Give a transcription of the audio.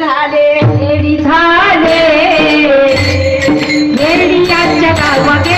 झाले झाले येडियाच्या गावाकडे